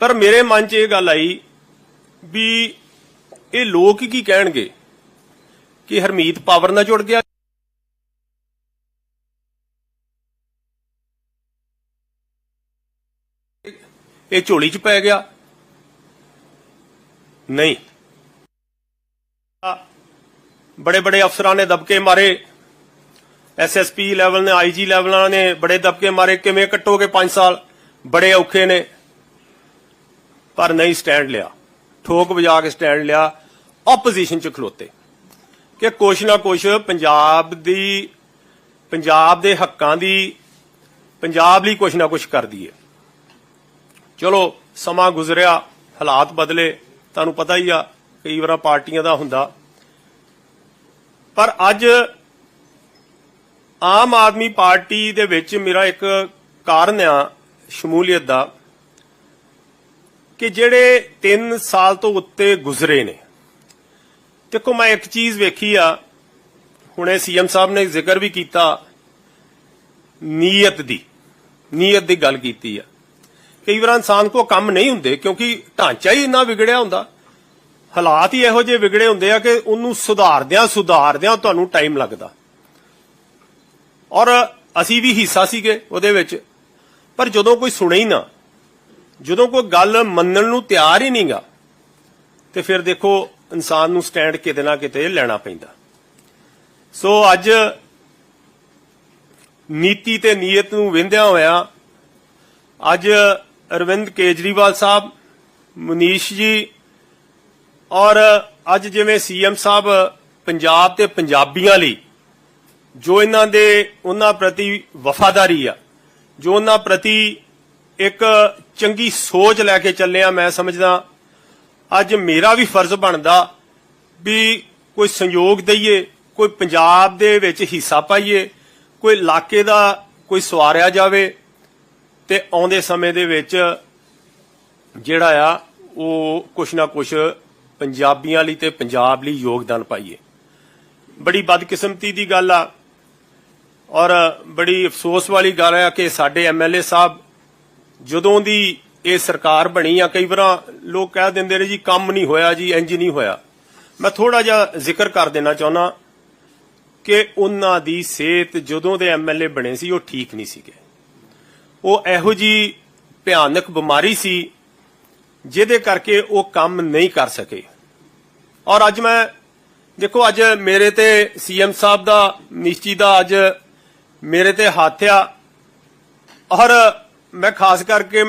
ਪਰ ਮੇਰੇ ਮਨ 'ਚ ਇਹ ਗੱਲ ਆਈ ਵੀ ਇਹ ਲੋਕ ਕੀ ਕਹਿਣਗੇ ਕਿ ਹਰਮੀਤ ਪਾਵਰ ਨਾਲ ਜੁੜ ਗਿਆ? ਇਹ ਝੋਲੀ 'ਚ ਪੈ ਗਿਆ? ਨਹੀਂ। ਬੜੇ ਬੜੇ ਅਫਸਰਾਂ ਨੇ ਦਬਕੇ ਮਾਰੇ। ਐਸਐਸਪੀ ਲੈਵਲ ਨੇ ਆਈਜੀ ਲੈਵਲਾਂ ਨੇ ਬੜੇ ਦਬਕੇ ਮਾਰੇ। ਕਿਵੇਂ ਕੱਟੋਗੇ 5 ਸਾਲ? ਬੜੇ ਔਖੇ ਨੇ। ਪਰ ਨਹੀਂ ਸਟੈਂਡ ਲਿਆ। ਠੋਕ ਵਜਾ ਕੇ ਸਟੈਂਡ ਲਿਆ। ਆਪੋਜੀਸ਼ਨ ਚ ਖਲੋਤੇ। ਕਿ ਕੁਛ ਨਾ ਕੁਛ ਪੰਜਾਬ ਦੀ, ਪੰਜਾਬ ਦੇ ਹੱਕਾਂ ਦੀ, ਪੰਜਾਬ ਲਈ ਕੁਛ ਨਾ ਕੁਛ ਕਰਦੀ ਦਈਏ ਚਲੋ, ਸਮਾਂ ਗੁਜ਼ਰਿਆ, ਹਾਲਾਤ ਬਦਲੇ। ਤੁਹਾਨੂੰ ਪਤਾ ਹੀ ਆ, ਕਈ ਵਾਰ ਪਾਰਟੀਆਂ ਦਾ ਹੁੰਦਾ। ਪਰ ਅੱਜ ਆਮ ਆਦਮੀ ਪਾਰਟੀ ਦੇ ਵਿੱਚ ਮੇਰਾ ਇੱਕ ਕਾਰਨ ਆ ਸ਼ਮੂਲੀਅਤ ਦਾ। ਕਿ ਜਿਹੜੇ 3 ਸਾਲ ਤੋਂ ਉੱਤੇ ਗੁਜ਼ਰੇ ਨੇ। ਦੇਖੋ, ਮੈਂ ਇੱਕ ਚੀਜ਼ ਵੇਖੀ ਆ। ਹੁਣੇ ਸੀਐਮ ਸਾਹਿਬ ਨੇ ਜ਼ਿਕਰ ਵੀ ਕੀਤਾ ਨੀਅਤ ਦੀ ਨੀਅਤ ਦੀ ਗੱਲ ਕੀਤੀ ਆ। ਕਈ ਵਾਰ ਇਨਸਾਨ ਕੋ ਕੰਮ ਨਹੀਂ ਹੁੰਦੇ ਕਿਉਂਕਿ ਢਾਂਚਾ ਹੀ ਇੰਨਾ ਵਿਗੜਿਆ ਹੁੰਦਾ। ਹਾਲਾਤ ਹੀ ਇਹੋ ਜਿਹੇ ਵਿਗੜੇ ਹੁੰਦੇ ਆ ਕਿ ਉਹਨੂੰ ਸੁਧਾਰਦਿਆਂ ਸੁਧਾਰਦਿਆਂ ਤੁਹਾਨੂੰ ਟਾਈਮ ਲੱਗਦਾ। ਔਰ ਅਸੀਂ ਵੀ ਹਿੱਸਾ ਸੀਗੇ ਉਹਦੇ ਵਿੱਚ, ਪਰ ਜਦੋਂ ਕੋਈ ਸੁਣੇ ਹੀ ਨਾ ਜਦੋਂ ਕੋਈ ਗੱਲ ਮੰਨਣ ਨੂੰ ਤਿਆਰ ਹੀ ਨਹੀਂਗਾ, ਤੇ ਫਿਰ ਦੇਖੋ ਇਨਸਾਨ ਨੂੰ ਸਟੈਂਡ ਕਿਤੇ ਨਾ ਕਿਤੇ ਲੈਣਾ ਪੈਂਦਾ। ਸੋ ਅੱਜ ਨੀਤੀ ਤੇ ਨੀਅਤ ਨੂੰ ਵਿੰਦਿਆ ਹੋਇਆ, ਅੱਜ ਅਰਵਿੰਦ ਕੇਜਰੀਵਾਲ ਸਾਹਿਬ, ਮਨੀਸ਼ ਜੀ ਔਰ ਅੱਜ ਜਿਵੇਂ ਸੀਐਮ ਸਾਹਿਬ ਪੰਜਾਬ ਤੇ ਪੰਜਾਬੀਆਂ ਲਈ, ਜੋ ਇਹਨਾਂ ਦੇ ਉਹਨਾਂ ਪ੍ਰਤੀ ਵਫਾਦਾਰੀ ਆ, ਜੋ ਉਹਨਾਂ ਪ੍ਰਤੀ ਇੱਕ ਚੰਗੀ ਸੋਚ ਲੈ ਕੇ ਚੱਲਿਆ ਮੈਂ ਸਮਝਦਾ। ਅੱਜ ਮੇਰਾ ਵੀ ਫਰਜ਼ ਬਣਦਾ ਵੀ ਕੋਈ ਸੰਯੋਗ ਦਈਏ, ਕੋਈ ਪੰਜਾਬ ਦੇ ਵਿੱਚ ਹਿੱਸਾ ਪਾਈਏ, ਕੋਈ ਇਲਾਕੇ ਦਾ ਕੋਈ ਸਵਾਰਿਆ ਜਾਵੇ ਤੇ ਆਉਂਦੇ ਸਮੇਂ ਦੇ ਵਿੱਚ ਜਿਹੜਾ ਆ, ਉਹ ਕੁਛ ਨਾ ਕੁਛ ਪੰਜਾਬੀਆਂ ਲਈ ਤੇ ਪੰਜਾਬ ਲਈ ਯੋਗਦਾਨ ਪਾਈਏ। ਬੜੀ ਬਦਕਿਸਮਤੀ ਦੀ ਗੱਲ ਆ ਔਰ ਬੜੀ ਅਫਸੋਸ ਵਾਲੀ ਗੱਲ ਆ ਕਿ ਸਾਡੇ ਐਮਐਲਏ ਸਾਹਿਬ ਜਦੋਂ ਦੀ ਇਹ ਸਰਕਾਰ ਬਣੀ ਆ, ਕਈ ਵਾਰਾਂ ਲੋਕ ਕਹਿ ਦਿੰਦੇ ਨੇ ਜੀ, ਕੰਮ ਨਹੀਂ ਹੋਇਆ ਜੀ ਇੰਜ ਨਹੀਂ ਹੋਇਆ। ਮੈਂ ਥੋੜਾ ਜਿਹਾ ਜ਼ਿਕਰ ਕਰ ਦੇਣਾ ਚਾਹੁੰਦਾ ਕਿ ਉਹਨਾਂ ਦੀ ਸਿਹਤ ਜਦੋਂ ਦੇ ਐਮਐਲਏ ਬਣੇ ਸੀ, ਉਹ ਠੀਕ ਨਹੀਂ ਸੀਗੇ। ਉਹ ਇਹੋ ਜੀ ਭਿਆਨਕ ਬਿਮਾਰੀ ਸੀ, ਜਿਹਦੇ ਕਰਕੇ ਉਹ ਕੰਮ ਨਹੀਂ ਕਰ ਸਕੇ। ਔਰ ਅੱਜ ਮੈਂ, ਦੇਖੋ, ਅੱਜ ਮੇਰੇ ਤੇ ਸੀਐਮ ਸਾਹਿਬ ਦਾ ਨਿਸ਼ਚੀ ਦਾ ਅੱਜ ਮੇਰੇ ਤੇ ਹੱਥ ਆ। ਔਰ ਮੈਂ ਖਾਸ ਕਰਕੇ